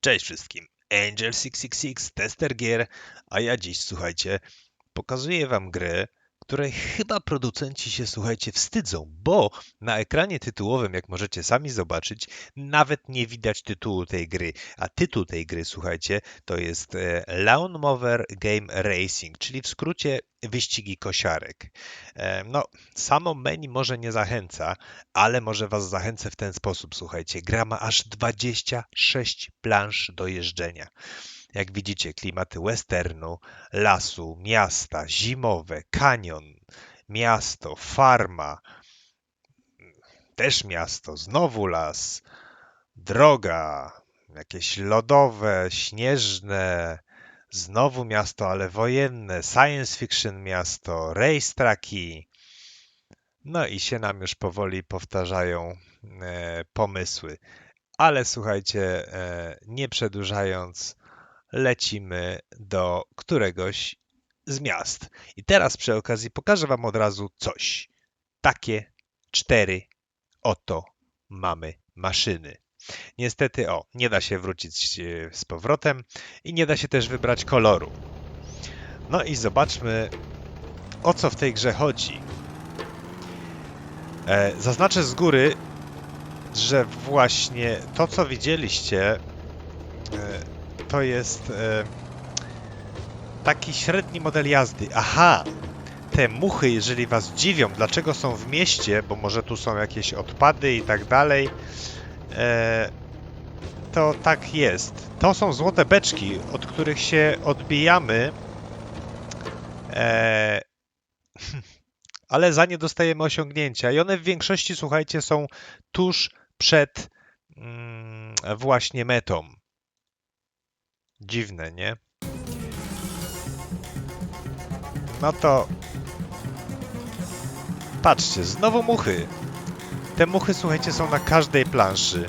Cześć wszystkim, Angel666, tester gier, a ja dziś, słuchajcie, pokazuję wam grę, której chyba producenci się, słuchajcie, wstydzą, bo na ekranie tytułowym, jak możecie sami zobaczyć, nawet nie widać tytułu tej gry, a tytuł tej gry, słuchajcie, to jest e, Lawn Mower Game Racing, czyli w skrócie wyścigi kosiarek. E, No, samo menu może nie zachęca, ale może was zachęcę w ten sposób, słuchajcie. Gra ma aż 26 plansz do jeżdżenia. Jak widzicie, klimaty westernu, lasu, miasta, zimowe, kanion, miasto, farma, też miasto, znowu las, droga, jakieś lodowe, śnieżne, znowu miasto, ale wojenne, science fiction miasto, racetracki. No i się nam już powoli powtarzają e, pomysły. Ale słuchajcie, e, nie przedłużając, lecimy do któregoś z miast. I teraz przy okazji pokażę Wam od razu coś. Takie cztery oto mamy maszyny. Niestety, o, nie da się wrócić e, z powrotem i nie da się też wybrać koloru. No i zobaczmy, o co w tej grze chodzi. E, Zaznaczę z góry, że właśnie to, co widzieliście, e, to jest e, taki średni model jazdy. Aha! Te muchy, jeżeli was dziwią, dlaczego są w mieście, bo może tu są jakieś odpady i tak dalej, e, to tak jest. To są złote beczki, od których się odbijamy, e, ale za nie dostajemy osiągnięcia. I one w większości, słuchajcie, są tuż przed mm, właśnie metą. Dziwne, nie? No to. Patrzcie, znowu muchy. Te muchy, słuchajcie, są na każdej planszy.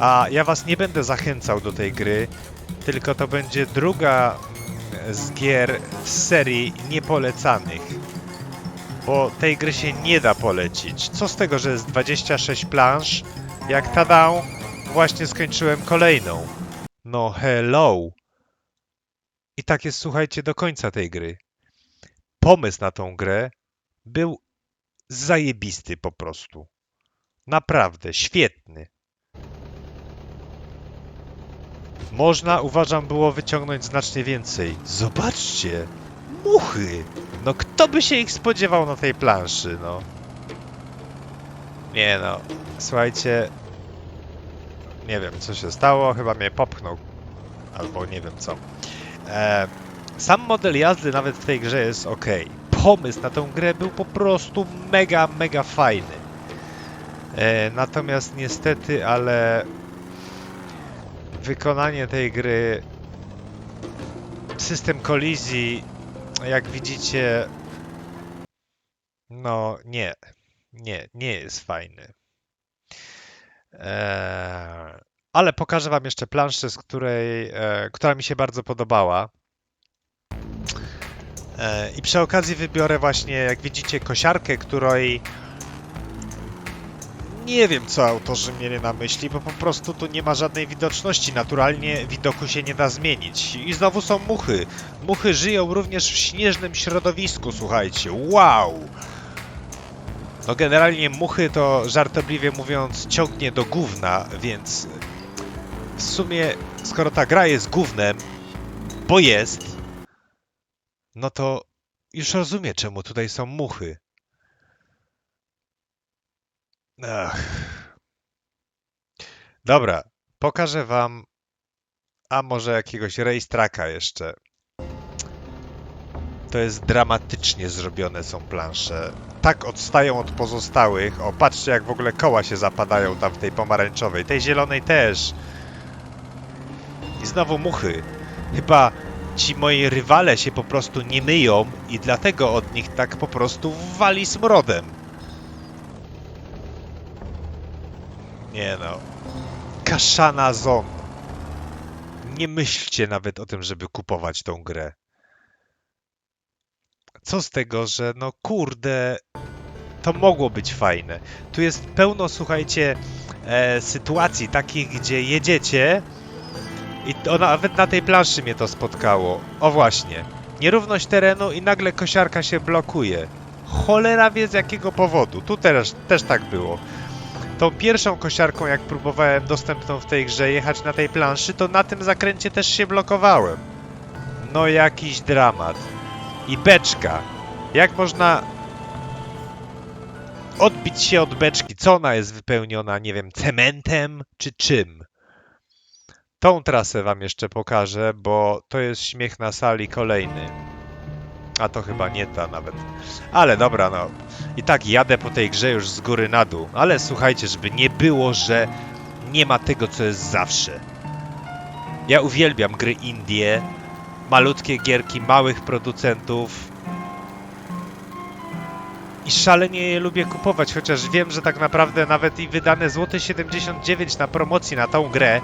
A ja was nie będę zachęcał do tej gry, tylko to będzie druga mm, z gier z serii niepolecanych. Bo tej gry się nie da polecić. Co z tego, że jest 26 plansz, jak tada, właśnie skończyłem kolejną. No hello. I tak jest, słuchajcie, do końca tej gry. Pomysł na tą grę był zajebisty po prostu. Naprawdę, świetny. Można, uważam, było wyciągnąć znacznie więcej. Zobaczcie! Muchy! No kto by się ich spodziewał na tej planszy, no? Nie no, słuchajcie, nie wiem co się stało, chyba mnie popchnął, albo nie wiem co. E, sam model jazdy nawet w tej grze jest ok. Pomysł na tą grę był po prostu mega, mega fajny. E, natomiast niestety, ale wykonanie tej gry, system kolizji, jak widzicie, no nie, nie, nie jest fajny. Eee, ale pokażę Wam jeszcze planszę, z której, e, która mi się bardzo podobała. E, I przy okazji wybiorę właśnie, jak widzicie, kosiarkę, której nie wiem, co autorzy mieli na myśli, bo po prostu tu nie ma żadnej widoczności. Naturalnie widoku się nie da zmienić. I znowu są muchy. Muchy żyją również w śnieżnym środowisku, słuchajcie. Wow! No generalnie muchy to żartobliwie mówiąc ciągnie do gówna, więc w sumie skoro ta gra jest gównem, bo jest, no to już rozumiem czemu tutaj są muchy. Ach. Dobra, pokażę wam a może jakiegoś racetracka jeszcze. To jest dramatycznie zrobione są plansze. Tak odstają od pozostałych. O, patrzcie jak w ogóle koła się zapadają tam w tej pomarańczowej. Tej zielonej też. Znowu muchy. Chyba ci moi rywale się po prostu nie myją i dlatego od nich tak po prostu wali smrodem. Nie no. Kaszana Zon. Nie myślcie nawet o tym, żeby kupować tą grę co z tego, że no kurde, to mogło być fajne. Tu jest pełno, słuchajcie, e, sytuacji takich, gdzie jedziecie I to nawet na tej planszy mnie to spotkało. O właśnie. Nierówność terenu i nagle kosiarka się blokuje. Cholera wie z jakiego powodu. Tu też, też tak było. Tą pierwszą kosiarką, jak próbowałem dostępną w tej grze jechać na tej planszy, to na tym zakręcie też się blokowałem. No jakiś dramat. I beczka. Jak można odbić się od beczki? Co ona jest wypełniona, nie wiem, cementem czy czym? Tą trasę wam jeszcze pokażę, bo to jest śmiech na sali kolejny. A to chyba nie ta nawet. Ale dobra, no. I tak jadę po tej grze już z góry na dół. Ale słuchajcie, żeby nie było, że nie ma tego, co jest zawsze. Ja uwielbiam gry indie, malutkie gierki małych producentów. I szalenie je lubię kupować, chociaż wiem, że tak naprawdę nawet i wydane złote 79 na promocji na tą grę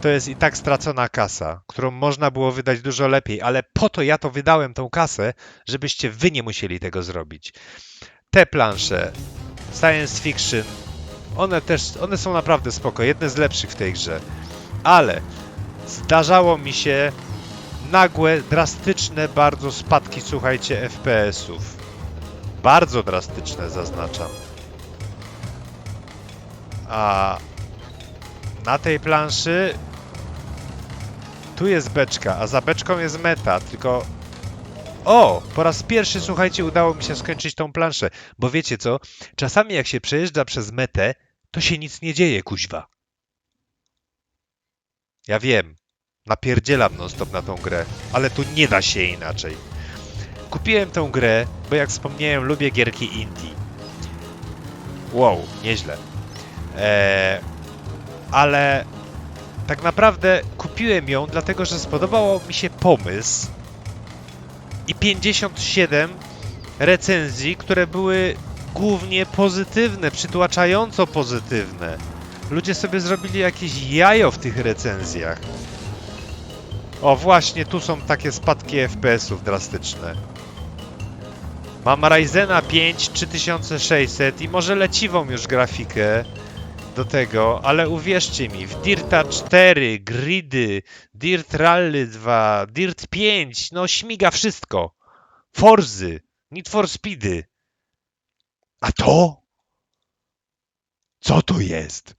to jest i tak stracona kasa, którą można było wydać dużo lepiej, ale po to ja to wydałem tą kasę, żebyście wy nie musieli tego zrobić. Te plansze, science fiction, one też, one są naprawdę spoko, jedne z lepszych w tej grze. Ale zdarzało mi się nagłe, drastyczne bardzo spadki, słuchajcie, FPS-ów. Bardzo drastyczne, zaznaczam. A na tej planszy tu jest beczka, a za beczką jest meta, tylko... O! Po raz pierwszy, słuchajcie, udało mi się skończyć tą planszę. Bo wiecie co? Czasami jak się przejeżdża przez metę, to się nic nie dzieje, kuźwa. Ja wiem. Napierdzielam non-stop na tą grę, ale tu nie da się inaczej. Kupiłem tę grę, bo jak wspomniałem, lubię gierki indie. Wow, nieźle. Eee, ale tak naprawdę kupiłem ją dlatego, że spodobał mi się pomysł i 57 recenzji, które były głównie pozytywne, przytłaczająco pozytywne. Ludzie sobie zrobili jakieś jajo w tych recenzjach. O właśnie, tu są takie spadki FPS-ów drastyczne. Mam Ryzena 5 3600 i może leciwą już grafikę do tego, ale uwierzcie mi, w Dirta 4, Gridy, Dirt Rally 2, Dirt 5, no śmiga wszystko. Forzy, Need for Speedy. A to? Co to jest?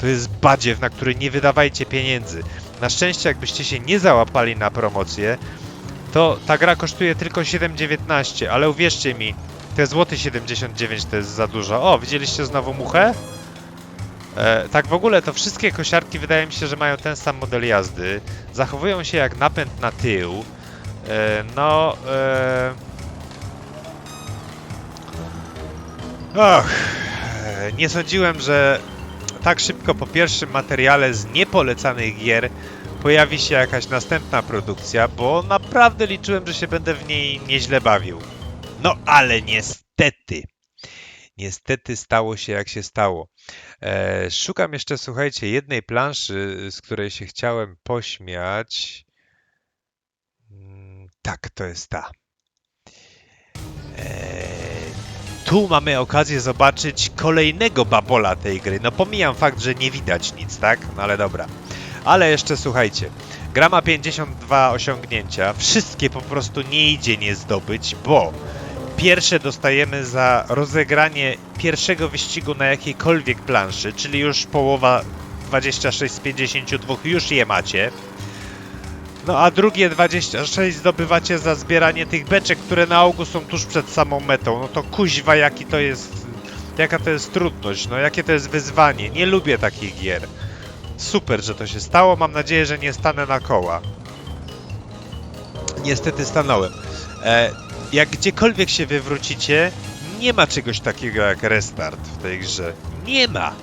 To jest badziew, na który nie wydawajcie pieniędzy. Na szczęście, jakbyście się nie załapali na promocję, to ta gra kosztuje tylko 7,19, ale uwierzcie mi, te złoty 79 to jest za dużo. O, widzieliście znowu muchę? E, tak w ogóle to wszystkie kosiarki wydaje mi się, że mają ten sam model jazdy. Zachowują się jak napęd na tył. E, no... E... Och, nie sądziłem, że tak szybko po pierwszym materiale z niepolecanych gier pojawi się jakaś następna produkcja, bo naprawdę liczyłem, że się będę w niej nieźle bawił. No ale niestety, niestety stało się jak się stało. E, szukam jeszcze, słuchajcie, jednej planszy, z której się chciałem pośmiać. Mm, tak, to jest ta. E, tu mamy okazję zobaczyć kolejnego babola tej gry. No pomijam fakt, że nie widać nic, tak? No ale dobra. Ale jeszcze słuchajcie. Gra ma 52 osiągnięcia. Wszystkie po prostu nie idzie nie zdobyć, bo Pierwsze dostajemy za rozegranie pierwszego wyścigu na jakiejkolwiek planszy, czyli już połowa 26 z 52 już je macie. No a drugie 26 zdobywacie za zbieranie tych beczek, które na ogół są tuż przed samą metą. No to kuźwa jaki to jest... Jaka to jest trudność, no jakie to jest wyzwanie. Nie lubię takich gier. Super, że to się stało. Mam nadzieję, że nie stanę na koła. Niestety stanąłem. E, jak gdziekolwiek się wywrócicie, nie ma czegoś takiego jak restart w tej grze. Nie ma!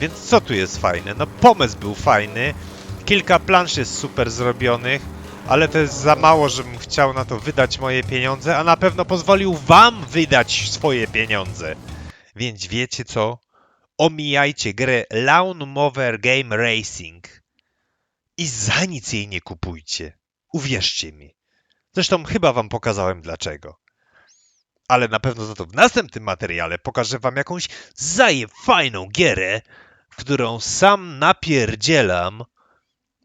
Więc co tu jest fajne? No pomysł był fajny, kilka plansz jest super zrobionych, ale to jest za mało, żebym chciał na to wydać moje pieniądze, a na pewno pozwolił wam wydać swoje pieniądze. Więc wiecie co? Omijajcie grę Lawn Mower Game Racing i za nic jej nie kupujcie. Uwierzcie mi. Zresztą chyba wam pokazałem dlaczego. Ale na pewno za to w następnym materiale pokażę wam jakąś zajefajną gierę, w którą sam napierdzielam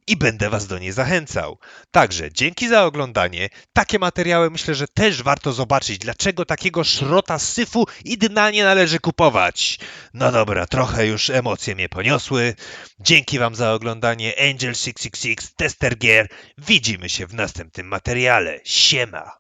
i będę was do niej zachęcał. Także dzięki za oglądanie. Takie materiały myślę, że też warto zobaczyć, dlaczego takiego szrota syfu i dna nie należy kupować. No dobra, trochę już emocje mnie poniosły. Dzięki wam za oglądanie Angel 666 Tester Gear. Widzimy się w następnym materiale. Siema!